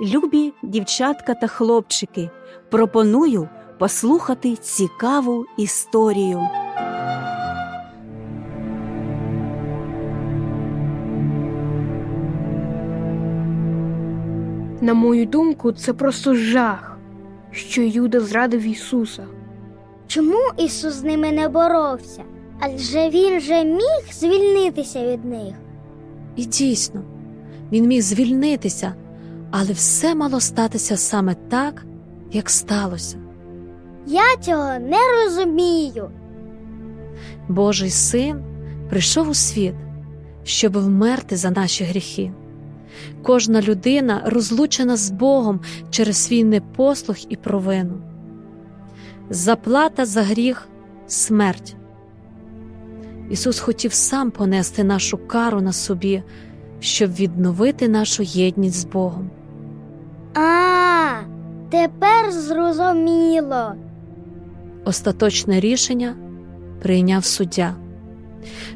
Любі дівчатка та хлопчики, пропоную послухати цікаву історію. На мою думку, це просто жах, що Юда зрадив Ісуса. Чому Ісус з ними не боровся? Адже він же міг звільнитися від них. І дійсно, він міг звільнитися, але все мало статися саме так, як сталося. Я цього не розумію. Божий син прийшов у світ, щоб вмерти за наші гріхи. Кожна людина розлучена з Богом через свій непослух і провину. Заплата за гріх смерть. Ісус хотів сам понести нашу кару на собі, щоб відновити нашу єдність з Богом. А, тепер зрозуміло. Остаточне рішення прийняв суддя.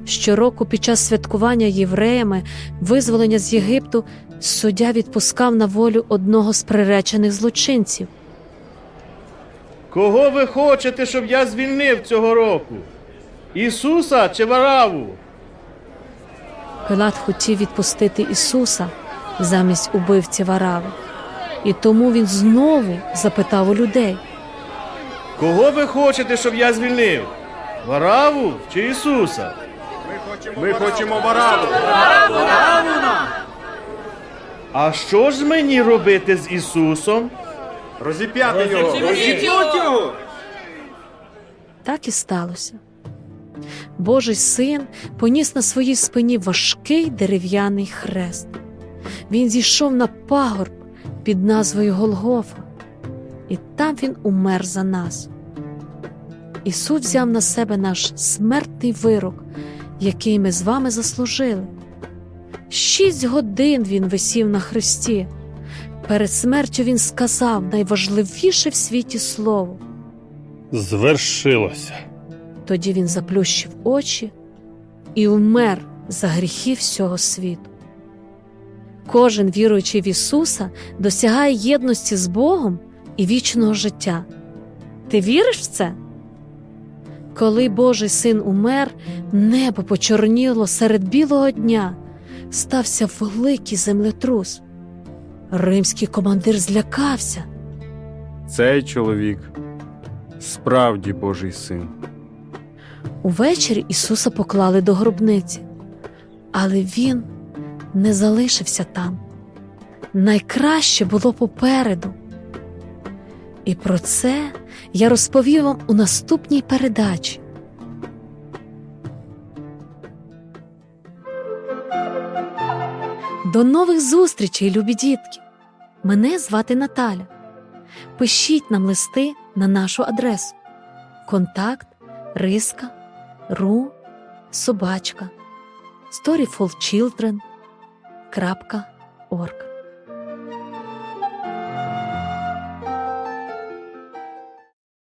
Щороку під час святкування євреями визволення з Єгипту суддя відпускав на волю одного з приречених злочинців. Кого ви хочете, щоб я звільнив цього року? Ісуса чи Вараву? Пилат хотів відпустити Ісуса замість убивці Варави, і тому він знову запитав у людей. Кого ви хочете, щоб я звільнив? Вараву чи Ісуса? Ми хочемо Вараву. А що ж мені робити з Ісусом? Розіп'яти його. його. Так і сталося. Божий син поніс на своїй спині важкий дерев'яний хрест. Він зійшов на пагорб під назвою Голгофа, і там він умер за нас. Ісус взяв на себе наш смертний вирок, який ми з вами заслужили. Шість годин він висів на хресті. Перед смертю він сказав найважливіше в світі слово. Звершилося. Тоді він заплющив очі і вмер за гріхи всього світу. Кожен, віруючий в Ісуса, досягає єдності з Богом і вічного життя. Ти віриш в це? Коли Божий син умер, небо почорніло серед білого дня, стався великий землетрус. Римський командир злякався. Цей чоловік справді Божий син. Увечері Ісуса поклали до гробниці, але Він не залишився там. Найкраще було попереду. І про це я розповів вам у наступній передачі. До нових зустрічей, любі дітки! Мене звати Наталя. Пишіть нам листи на нашу адресу. Контакт риска ру собачка storyfulchildren.org